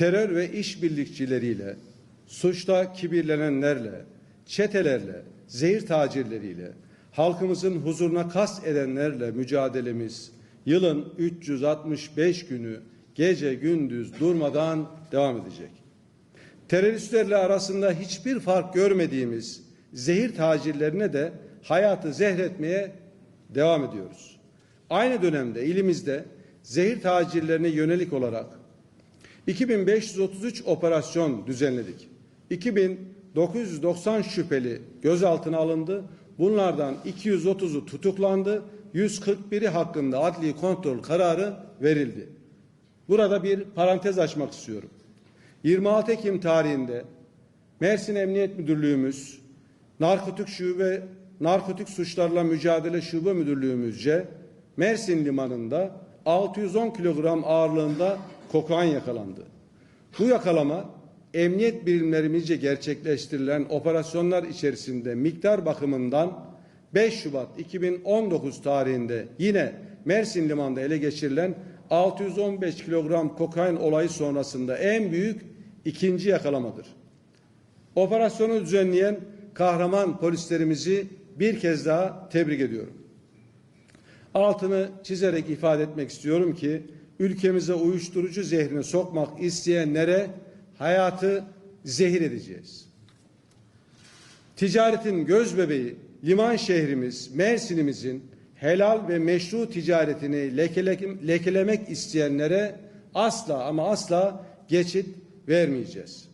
terör ve işbirlikçileriyle, suçta kibirlenenlerle, çetelerle, zehir tacirleriyle, halkımızın huzuruna kast edenlerle mücadelemiz yılın 365 günü gece gündüz durmadan devam edecek. Teröristlerle arasında hiçbir fark görmediğimiz zehir tacirlerine de hayatı zehretmeye devam ediyoruz. Aynı dönemde ilimizde zehir tacirlerine yönelik olarak 2533 operasyon düzenledik. 2990 şüpheli gözaltına alındı. Bunlardan 230'u tutuklandı. 141'i hakkında adli kontrol kararı verildi. Burada bir parantez açmak istiyorum. 26 Ekim tarihinde Mersin Emniyet Müdürlüğümüz, Narkotik Şube, Narkotik Suçlarla Mücadele Şube Müdürlüğümüzce Mersin Limanı'nda 610 kilogram ağırlığında kokain yakalandı. Bu yakalama emniyet birimlerimizce gerçekleştirilen operasyonlar içerisinde miktar bakımından 5 Şubat 2019 tarihinde yine Mersin Limanı'nda ele geçirilen 615 kilogram kokain olayı sonrasında en büyük ikinci yakalamadır. Operasyonu düzenleyen kahraman polislerimizi bir kez daha tebrik ediyorum. Altını çizerek ifade etmek istiyorum ki ülkemize uyuşturucu zehrini sokmak isteyenlere hayatı zehir edeceğiz. Ticaretin göz bebeği liman şehrimiz Mersin'imizin helal ve meşru ticaretini lekele- lekelemek isteyenlere asla ama asla geçit vermeyeceğiz.